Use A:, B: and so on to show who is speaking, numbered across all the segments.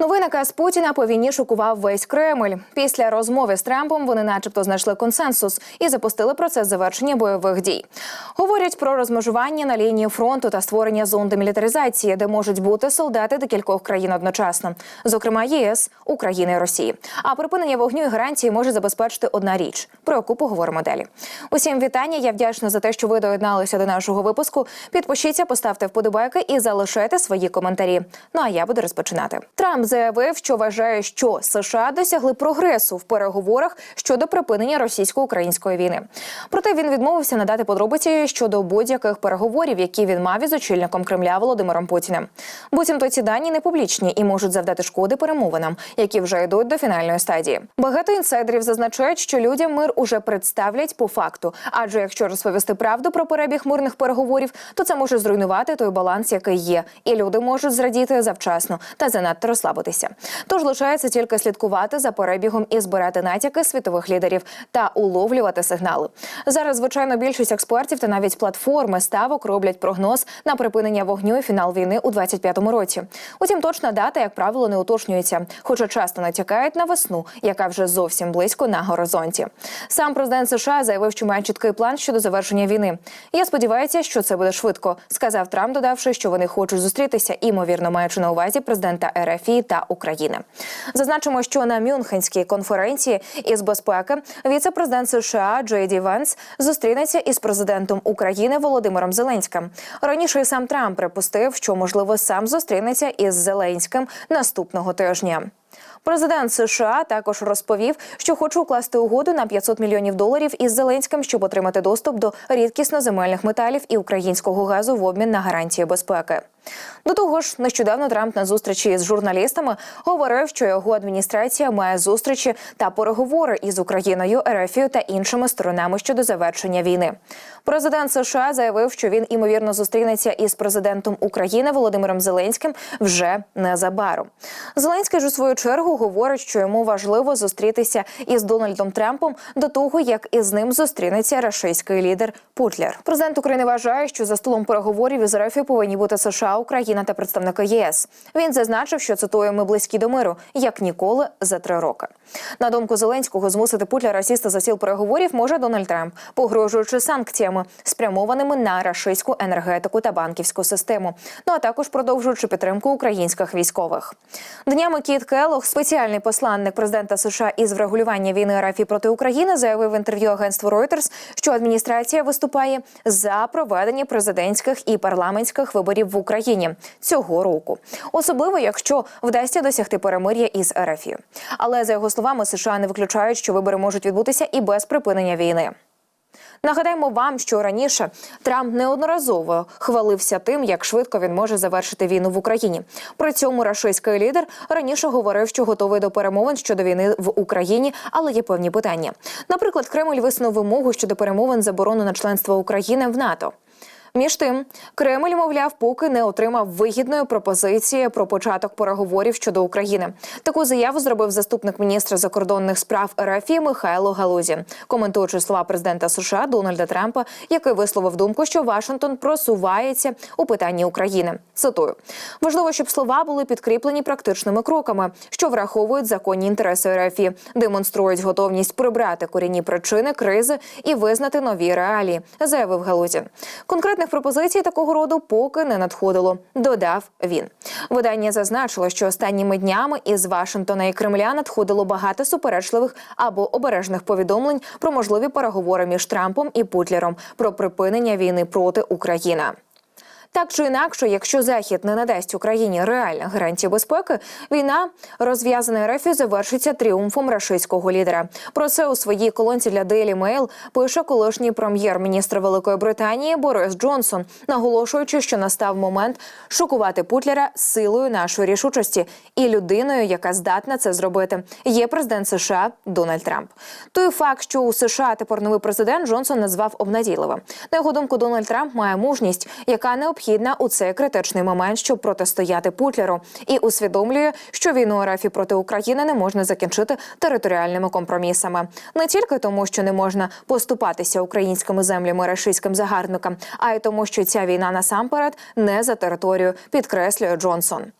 A: Новий наказ Путіна по війні шокував весь Кремль. Після розмови з Трампом вони, начебто, знайшли консенсус і запустили процес завершення бойових дій. Говорять про розмежування на лінії фронту та створення зон демілітаризації, де можуть бути солдати декількох країн одночасно, зокрема ЄС, України і Росії. А припинення вогню і гарантії може забезпечити одна річ, про яку поговоримо далі. Усім вітання. Я вдячна за те, що ви доєдналися до нашого випуску. Підпишіться, поставте вподобайки і залишайте свої коментарі. Ну а я буду розпочинати. Трамп заявив, що вважає, що США досягли прогресу в переговорах щодо припинення російсько-української війни. Проте він відмовився надати подробиці щодо будь-яких переговорів, які він мав із очільником Кремля Володимиром Путіним. Буцімто ці дані не публічні і можуть завдати шкоди перемовинам, які вже йдуть до фінальної стадії. Багато інсайдерів зазначають, що людям мир уже представлять по факту. Адже якщо розповісти правду про перебіг мирних переговорів, то це може зруйнувати той баланс, який є, і люди можуть зрадіти завчасно та занадто розслабитися. Тож лишається тільки слідкувати за перебігом і збирати натяки світових лідерів та уловлювати сигнали. Зараз, звичайно, більшість експертів та навіть платформи ставок роблять прогноз на припинення вогню і фінал війни у 25-му році. Утім, точна дата, як правило, не уточнюється, хоча часто натякають на весну, яка вже зовсім близько на горизонті. Сам президент США заявив, що має чіткий план щодо завершення війни. Я сподіваюся, що це буде швидко, сказав Трамп, додавши, що вони хочуть зустрітися, імовірно, маючи на увазі президента РФ та України. Зазначимо, що на Мюнхенській конференції із безпеки віце-президент США Джей Ді Венс зустрінеться із президентом України Володимиром Зеленським. Раніше сам Трамп припустив, що можливо сам зустрінеться із Зеленським наступного тижня. Президент США також розповів, що хоче укласти угоду на 500 мільйонів доларів із Зеленським, щоб отримати доступ до рідкісно земельних металів і українського газу в обмін на гарантії безпеки. До того ж, нещодавно Трамп на зустрічі з журналістами говорив, що його адміністрація має зустрічі та переговори із Україною, РФ та іншими сторонами щодо завершення війни. Президент США заявив, що він імовірно зустрінеться із президентом України Володимиром Зеленським вже незабаром. Зеленський ж у свою чергу говорить, що йому важливо зустрітися із Дональдом Трампом до того, як із ним зустрінеться рашистський лідер Путлер. Президент України вважає, що за столом переговорів із РФ повинні бути США, Україна та представники ЄС. Він зазначив, що цитує, ми близькі до миру як ніколи за три роки. На думку Зеленського, змусити Путлера сісти за стіл переговорів може Дональд Трамп, погрожуючи санкціями, спрямованими на рашистську енергетику та банківську систему. Ну а також продовжуючи підтримку українських військових. Днями Кіт Келлог, спеціальний посланник президента США із врегулювання війни РФ проти України, заявив в інтерв'ю агентству Reuters, що адміністрація виступає за проведення президентських і парламентських виборів в Україні цього року, особливо якщо вдасться досягти перемир'я із РФ. Але за його словами, США не виключають, що вибори можуть відбутися і без припинення війни. Нагадаємо вам, що раніше Трамп неодноразово хвалився тим, як швидко він може завершити війну в Україні. При цьому рашистський лідер раніше говорив, що готовий до перемовин щодо війни в Україні, але є певні питання. Наприклад, Кремль висунув вимогу щодо перемовин заборону на членство України в НАТО. Між тим, Кремль, мовляв, поки не отримав вигідної пропозиції про початок переговорів щодо України. Таку заяву зробив заступник міністра закордонних справ РФ Михайло Галузі, коментуючи слова президента США Дональда Трампа, який висловив думку, що Вашингтон просувається у питанні України. Цитую важливо, щоб слова були підкріплені практичними кроками, що враховують законні інтереси РФ, демонструють готовність прибрати корінні причини кризи і визнати нові реалії, заявив Галузі. Конкретних пропозицій такого роду поки не надходило. Додав він. Видання зазначило, що останніми днями із Вашингтона і Кремля надходило багато суперечливих або обережних повідомлень про можливі переговори між Трампом і Путлером про припинення війни проти України. Так чи інакше, якщо Захід не надасть Україні реальних гарантій безпеки, війна розв'язана РФ завершиться тріумфом рашистського лідера. Про це у своїй колонці для Daily Mail пише колишній прем'єр-міністр Великої Британії Борис Джонсон, наголошуючи, що настав момент шокувати Путлера силою нашої рішучості і людиною, яка здатна це зробити, є президент США Дональд Трамп. Той факт, що у США тепер новий президент Джонсон назвав обнадійливим. На його думку, Дональд Трамп має мужність, яка необхідна у цей критичний момент, щоб протистояти Путлеру, і усвідомлює, що війну РФ проти України не можна закінчити територіальними компромісами, не тільки тому, що не можна поступатися українськими землями рашистським загарбникам, а й тому, що ця війна насамперед не за територію, підкреслює Джонсон.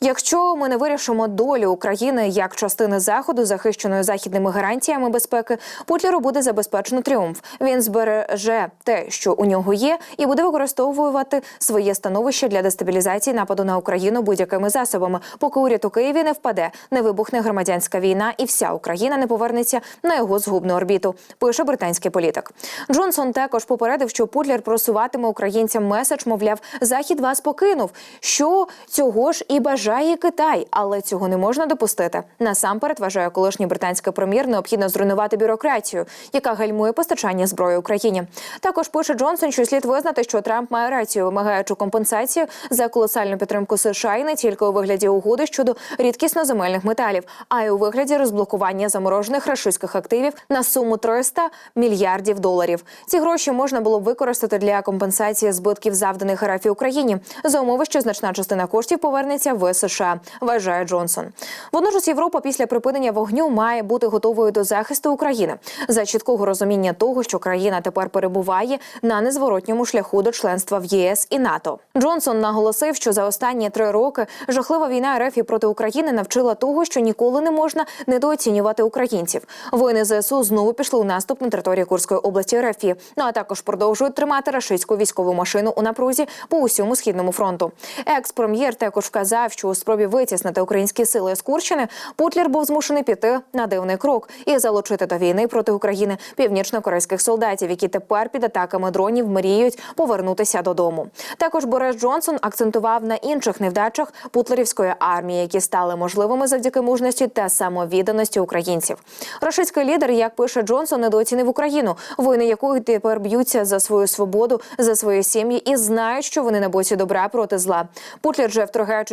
A: Якщо ми не вирішимо долю України як частини заходу, захищеної західними гарантіями безпеки, Путлеру буде забезпечено тріумф. Він збереже те, що у нього є, і буде використовувати своє становище для дестабілізації нападу на Україну будь-якими засобами, поки уряд у Києві не впаде, не вибухне громадянська війна, і вся Україна не повернеться на його згубну орбіту. Пише британський політик. Джонсон також попередив, що Путлер просуватиме українцям меседж, мовляв, захід вас покинув. Що цього ж і бажає Китай, але цього не можна допустити. Насамперед вважає колишній британський прем'єр, необхідно зруйнувати бюрократію, яка гальмує постачання зброї Україні. Також пише Джонсон, що слід визнати, що Трамп має рацію, вимагаючи компенсацію за колосальну підтримку США і не тільки у вигляді угоди щодо рідкісно земельних металів, а й у вигляді розблокування заморожених рашистських активів на суму 300 мільярдів доларів. Ці гроші можна було б використати для компенсації збитків завданих РФ Україні за умови, що значна частина коштів повернеться в США. Вважає Джонсон. Водночас Європа після припинення вогню має бути готовою до захисту України за чіткого розуміння того, що країна тепер перебуває на незворотньому шляху до членства в ЄС і НАТО. Джонсон наголосив, що за останні три роки жахлива війна РФ проти України навчила того, що ніколи не можна недооцінювати українців. Воїни ЗСУ знову пішли у наступ на території Курської області РФ, ну а також продовжують тримати рашистську військову машину у напрузі по усьому східному фронту. Екс-прем'єр також вказав, що у спробі витіснити українські сили з Курщини Путлер був змушений піти на дивний крок і залучити до війни проти України північно-корейських солдатів, які тепер під атаками дронів мріють повернутися додому. Також Борис Джонсон акцентував на інших невдачах путлерівської армії, які стали можливими завдяки мужності та самовідданості українців. Рашистський лідер, як пише Джонсон, недооцінив Україну, воїни якої тепер б'ються за свою свободу, за свої сім'ї і знають, що вони на боці добра проти зла. Путлер же,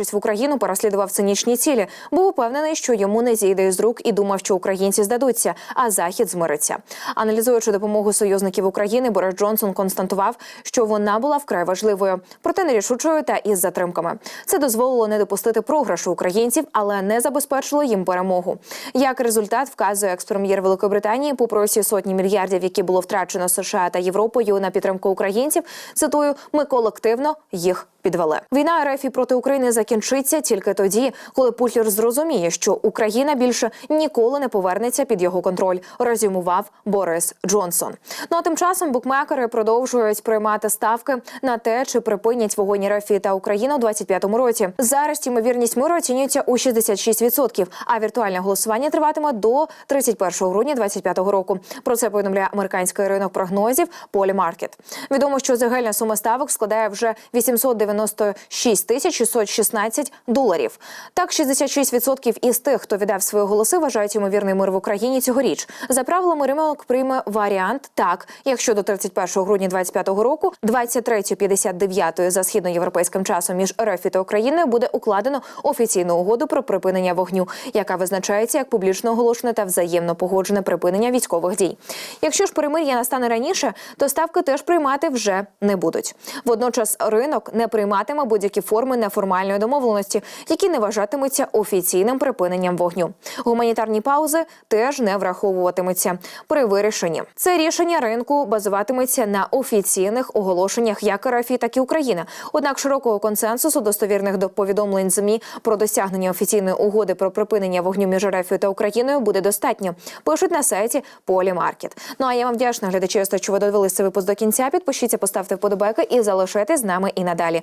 A: вторгаючись в Україну, переслідував цинічні цілі. Був упевнений, що йому не зійде з рук і думав, що українці здадуться, а захід змириться. Аналізуючи допомогу союзників України, Борис Джонсон констатував, що вона була вкрай важливою, проте нерішучою та із затримками. Це дозволило не допустити програшу українців, але не забезпечило їм перемогу. Як результат вказує екс-прем'єр Великобританії, попри усі сотні мільярдів, які було втрачено США та Європою на підтримку українців. Цитую, ми колективно їх підвели. Війна РФ проти України закінчиться тільки тоді, коли Путлер зрозуміє, що Україна більше ніколи не повернеться під його контроль. Резюмував Борис Джонсон. Ну а тим часом букмекери продовжують приймати ставки на те, чи припинять вогонь РФ та Україна у 25-му році. Зараз ймовірність миру оцінюється у 66%, а віртуальне голосування триватиме до 31 грудня 25-го року. Про це повідомляє американський ринок прогнозів Polymarket. Відомо, що загальна сума ставок складає вже 896 тисяч 616 доларів. Так, 66% із тих, хто віддав свої голоси, вважають ймовірний мир в Україні цьогоріч. За правилами ринок прийме варіант так, якщо до 31 грудня 25-го року, 23.59 за східноєвропейським часом між РФ та Україною буде укладено офіційну угоду про припинення вогню, яка визначається як публічно оголошене та взаємно погоджене припинення військових дій. Якщо ж перемир'я настане раніше, то ставки теж приймати вже не будуть. Водночас ринок не прийматиме будь-які форми неформальної домовленості, які не вважатимуться офіційним припиненням вогню. Гуманітарні паузи теж не враховуватимуться при вирішенні. Це рішення ринку базуватиметься на офіційних оголошеннях як РФ, так і України. Однак широкого консенсусу достовірних до повідомлень змі про досягнення офіційної угоди про припинення вогню між РФ та Україною буде достатньо. Пишуть на сайті Полімаркет. Ну а я вам вдячна глядачі, що ви додивилися випуск до кінця. Підпишіться, поставте вподобайки і залишайтесь з нами і надалі.